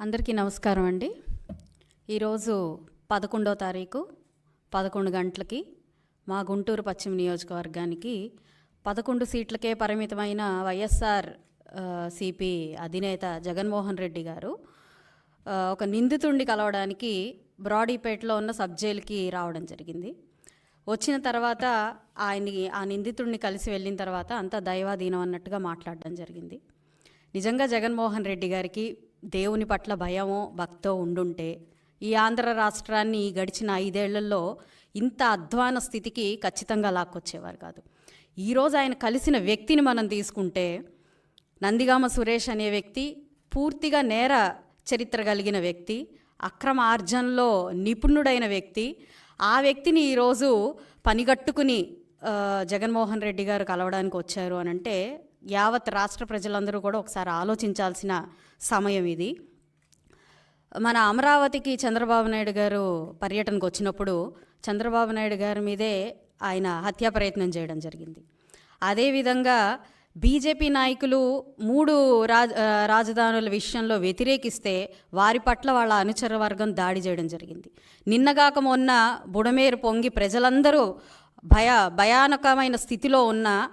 అందరికీ నమస్కారం అండి. ఈరోజు పదకొండో తారీఖు పదకొండు గంటలకి మా గుంటూరు పశ్చిమ నియోజకవర్గానికి పదకొండు సీట్లకే పరిమితమైన వైఎస్ఆర్ సిపి అధినేత జగన్మోహన్ రెడ్డి గారు ఒక నిందితుడిని కలవడానికి బ్రాడీపేటలో ఉన్న సబ్ జైలుకి రావడం జరిగింది. వచ్చిన తర్వాత ఆయన్ని ఆ నిందితుడిని కలిసి వెళ్ళిన తర్వాత అంతా దైవాధీనం అన్నట్టుగా మాట్లాడడం జరిగింది. నిజంగా జగన్మోహన్ రెడ్డి గారికి దేవుని పట్ల భయమో భక్తో ఉండుంటే ఈ ఆంధ్ర రాష్ట్రాన్ని గడిచిన ఐదేళ్ళలో ఇంత అధ్వాన స్థితికి ఖచ్చితంగా లాక్కొచ్చేవారు కాదు. ఈరోజు ఆయన కలిసిన వ్యక్తిని మనం తీసుకుంటే నందిగామ సురేష్ అనే వ్యక్తి పూర్తిగా నేర చరిత్ర కలిగిన వ్యక్తి అక్రమ ఆర్జనలో నిపుణుడైన వ్యక్తి ఆ వ్యక్తిని ఈరోజు పనిగట్టుకుని జగన్మోహన్ రెడ్డి గారు కలవడానికి వచ్చారు అని అంటే యావత్ రాష్ట్ర ప్రజలందరూ కూడా ఒకసారి ఆలోచించాల్సిన సమయం ఇది. మన అమరావతికి చంద్రబాబు నాయుడు గారు పర్యటనకు వచ్చినప్పుడు చంద్రబాబు నాయుడు గారి మీదే ఆయన హత్యా ప్రయత్నం చేయడం జరిగింది. అదేవిధంగా బీజేపీ నాయకులు మూడు రాజ రాజధానుల విషయంలో వ్యతిరేకిస్తే వారి పట్ల వాళ్ళ అనుచర వర్గం దాడి చేయడం జరిగింది. నిన్నగాక మొన్న బుడమేరు పొంగి ప్రజలందరూ భయ భయానకమైన స్థితిలో ఉన్న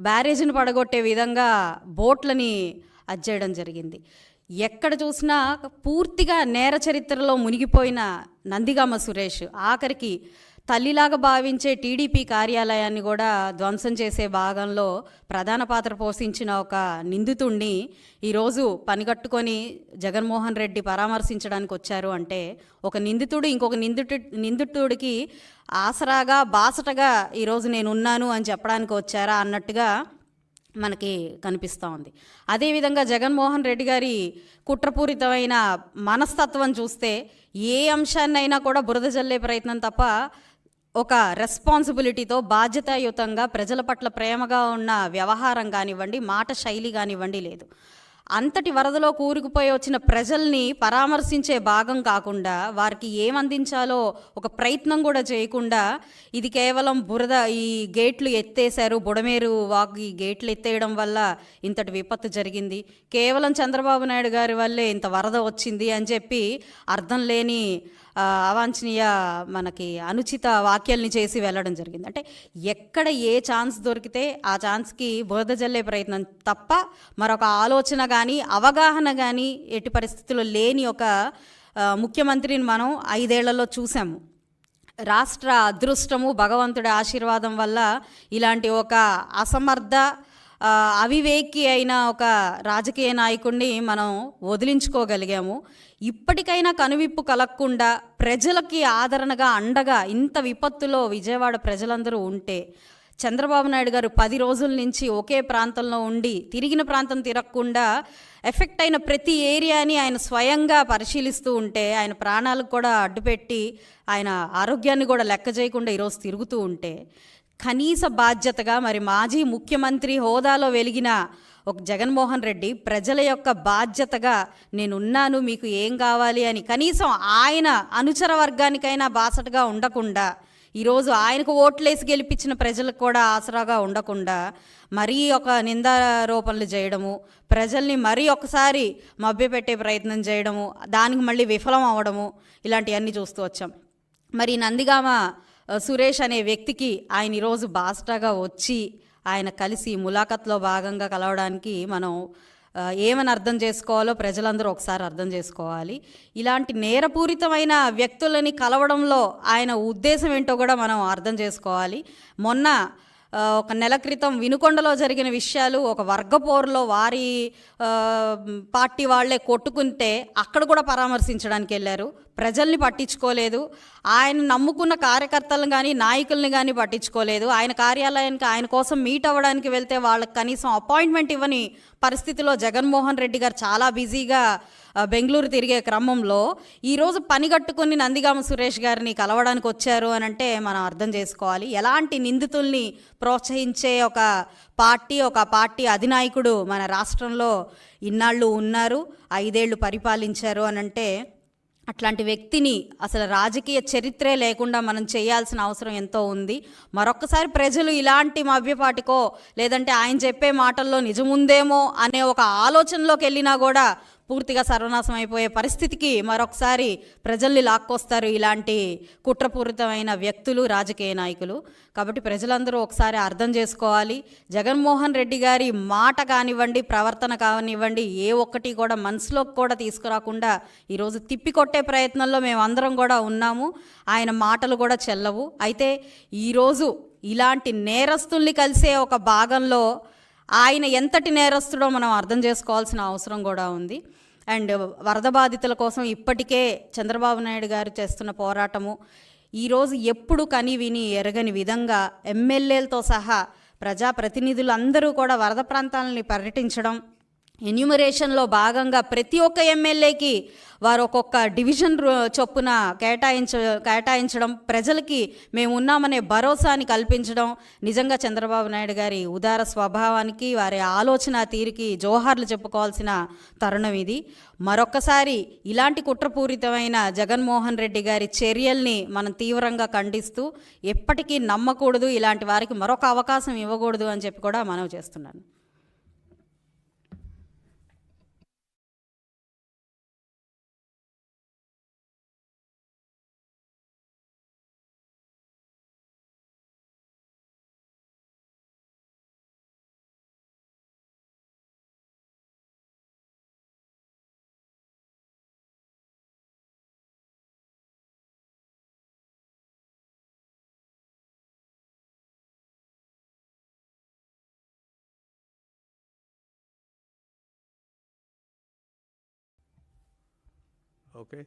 బ్యారేజ్ని పడగొట్టే విధంగా బోట్లని అజ్జేయడం జరిగింది. ఎక్కడ చూసినా పూర్తిగా నేర చరిత్రలో మునిగిపోయిన నందిగామ సురేష్ ఆఖరికి తల్లిలాగా భావించే టీడీపీ కార్యాలయాన్ని కూడా ధ్వంసం చేసే భాగంలో ప్రధాన పాత్ర పోషించిన ఒక నిందితుణ్ణి ఈరోజు పనిగట్టుకొని జగన్మోహన్ రెడ్డి పరామర్శించడానికి వచ్చారు అంటే ఒక నిందితుడు ఇంకొక నిందితు నిందితుడికి ఆసరాగా బాసటగా ఈరోజు నేను ఉన్నాను అని చెప్పడానికి వచ్చారా అన్నట్టుగా మనకి కనిపిస్తూ ఉంది. అదేవిధంగా జగన్మోహన్ రెడ్డి గారి కుట్రపూరితమైన మనస్తత్వం చూస్తే ఏ అంశాన్నైనా కూడా బురద జల్లే ప్రయత్నం తప్ప ఒక రెస్పాన్సిబిలిటీతో బాధ్యతాయుతంగా ప్రజల పట్ల ప్రేమగా ఉన్న వ్యవహారం కానివ్వండి మాట శైలి కానివ్వండి లేదు. అంతటి వరదలో కూరుకుపోయి వచ్చిన ప్రజల్ని పరామర్శించే భాగం కాకుండా వారికి ఏం అందించాలో ఒక ప్రయత్నం కూడా చేయకుండా ఇది కేవలం బురద ఈ గేట్లు ఎత్తేశారు బుడమేరు వాక్ ఈ గేట్లు ఎత్తేయడం వల్ల ఇంతటి విపత్తు జరిగింది. కేవలం చంద్రబాబు నాయుడు గారి వల్లే ఇంత వరద వచ్చింది అని చెప్పి అర్థం లేని అవాంఛనీయ మనకి అనుచిత వాక్యాల్ని చేసి వెళ్ళడం జరిగింది. అంటే ఎక్కడ ఏ ఛాన్స్ దొరికితే ఆ ఛాన్స్కి బురద జల్లే ప్రయత్నం తప్ప మరొక ఆలోచన కానీ అవగాహన కానీ ఎట్టి పరిస్థితుల్లో లేని ఒక ముఖ్యమంత్రిని మనం ఐదేళ్ళలో చూసాము. రాష్ట్ర అదృష్టము భగవంతుడి ఆశీర్వాదం వల్ల ఇలాంటి ఒక అసమర్థ అవివేకి అయిన ఒక రాజకీయ నాయకుడిని మనం వదిలించుకోగలిగాము. ఇప్పటికైనా కనువిప్పు కలగకుండా ప్రజలకి ఆదరణగా అండగా ఇంత విపత్తులో విజయవాడ ప్రజలందరూ ఉంటే చంద్రబాబు నాయుడు గారు పది రోజుల నుంచి ఒకే ప్రాంతంలో ఉండి తిరిగిన ప్రాంతం తిరగకుండా ఎఫెక్ట్ అయిన ప్రతి ఏరియాని ఆయన స్వయంగా పరిశీలిస్తూ ఉంటే ఆయన ప్రాణాలకు కూడా అడ్డుపెట్టి ఆయన ఆరోగ్యాన్ని కూడా లెక్క చేయకుండా ఈరోజు తిరుగుతూ ఉంటే కనీస బాధ్యతగా మరి మాజీ ముఖ్యమంత్రి హోదాలో వెలిగిన ఒక జగన్మోహన్ రెడ్డి ప్రజల యొక్క బాధ్యతగా నేనున్నాను మీకు ఏం కావాలి అని కనీసం ఆయన అనుచర వర్గానికైనా బాసటగా ఉండకుండా ఈరోజు ఆయనకు ఓట్లేసి గెలిపించిన ప్రజలకు కూడా ఆసరాగా ఉండకుండా మరీ ఒక నిందారోపణలు చేయడము ప్రజల్ని మరీ ఒకసారి మభ్యపెట్టే ప్రయత్నం చేయడము దానికి మళ్ళీ విఫలం అవ్వడము ఇలాంటివన్నీ చూస్తూ వచ్చాం. మరి నందిగామ సురేష్ అనే వ్యక్తికి ఆయన ఈరోజు బాస్టాగా వచ్చి ఆయన కలిసి ములాఖత్లో భాగంగా కలవడానికి మనం ఏమని అర్థం చేసుకోవాలో ప్రజలందరూ ఒకసారి అర్థం చేసుకోవాలి. ఇలాంటి నేరపూరితమైన వ్యక్తులని కలవడంలో ఆయన ఉద్దేశం ఏంటో కూడా మనం అర్థం చేసుకోవాలి. మొన్న ఒక నెల క్రితం వినుకొండలో జరిగిన విషయాలు ఒక వర్గపోరులో వారి పార్టీ వాళ్ళే కొట్టుకుంటే అక్కడ కూడా పరామర్శించడానికి వెళ్ళారు. ప్రజల్ని పట్టించుకోలేదు. ఆయన నమ్ముకున్న కార్యకర్తలను కానీ నాయకుల్ని కానీ పట్టించుకోలేదు. ఆయన కార్యాలయానికి ఆయన కోసం మీట్ అవ్వడానికి వెళ్తే వాళ్ళకి కనీసం అపాయింట్మెంట్ ఇవ్వని పరిస్థితిలో జగన్మోహన్ రెడ్డి గారు చాలా బిజీగా బెంగళూరు తిరిగే క్రమంలో ఈరోజు పనిగట్టుకుని నందిగామ సురేష్ గారిని కలవడానికి వచ్చారు అని అంటే మనం అర్థం చేసుకోవాలి. ఎలాంటి నిందితుల్ని ప్రోత్సహించే ఒక పార్టీ ఒక పార్టీ అధినాయకుడు మన రాష్ట్రంలో ఇన్నాళ్ళు ఉన్నారు ఐదేళ్ళు పరిపాలించారు అని అంటే అట్లాంటి వ్యక్తిని అసలు రాజకీయ చరిత్రే లేకుండా మనం చేయాల్సిన అవసరం ఎంతో ఉంది. మరొక్కసారి ప్రజలు ఇలాంటి మభ్యపాటికో లేదంటే ఆయన చెప్పే మాటల్లో నిజముందేమో అనే ఒక ఆలోచనలోకి వెళ్ళినా కూడా పూర్తిగా సర్వనాశం అయిపోయే పరిస్థితికి మరొకసారి ప్రజల్ని లాక్కొస్తారు ఇలాంటి కుట్రపూరితమైన వ్యక్తులు రాజకీయ నాయకులు. కాబట్టి ప్రజలందరూ ఒకసారి అర్థం చేసుకోవాలి. జగన్మోహన్ రెడ్డి గారి మాట కానివ్వండి ప్రవర్తన కానివ్వండి ఏ ఒక్కటి కూడా మనసులోకి కూడా తీసుకురాకుండా ఈరోజు తిప్పికొట్టే ప్రయత్నంలో మేమందరం కూడా ఉన్నాము. ఆయన మాటలు కూడా చెల్లవు. అయితే ఈరోజు ఇలాంటి నేరస్తుల్ని కలిసే ఒక భాగంలో ఆయన ఎంతటి నేరస్తుడో మనం అర్థం చేసుకోవాల్సిన అవసరం కూడా ఉంది. అండ్ వరద బాధితుల కోసం ఇప్పటికే చంద్రబాబు నాయుడు గారు చేస్తున్న పోరాటము ఈరోజు ఎప్పుడు కని విని ఎరగని విధంగా ఎమ్మెల్యేలతో సహా ప్రజాప్రతినిధులందరూ కూడా వరద ప్రాంతాలని పర్యటించడం ఎన్యూమరేషన్లో భాగంగా ప్రతి ఒక్క ఎమ్మెల్యేకి వారు ఒక్కొక్క డివిజన్ చొప్పున కేటాయించ కేటాయించడం ప్రజలకి మేము ఉన్నామనే భరోసాని కల్పించడం నిజంగా చంద్రబాబు నాయుడు గారి ఉదార స్వభావానికి వారి ఆలోచన తీరుకి జోహార్లు చెప్పుకోవాల్సిన తరుణం ఇది. మరొకసారి ఇలాంటి కుట్రపూరితమైన జగన్మోహన్ రెడ్డి గారి చర్యల్ని మనం తీవ్రంగా ఖండిస్తూ ఎప్పటికీ నమ్మకూడదు ఇలాంటి వారికి మరొక అవకాశం ఇవ్వకూడదు అని చెప్పి కూడా మనవి చేస్తున్నాను. Okay.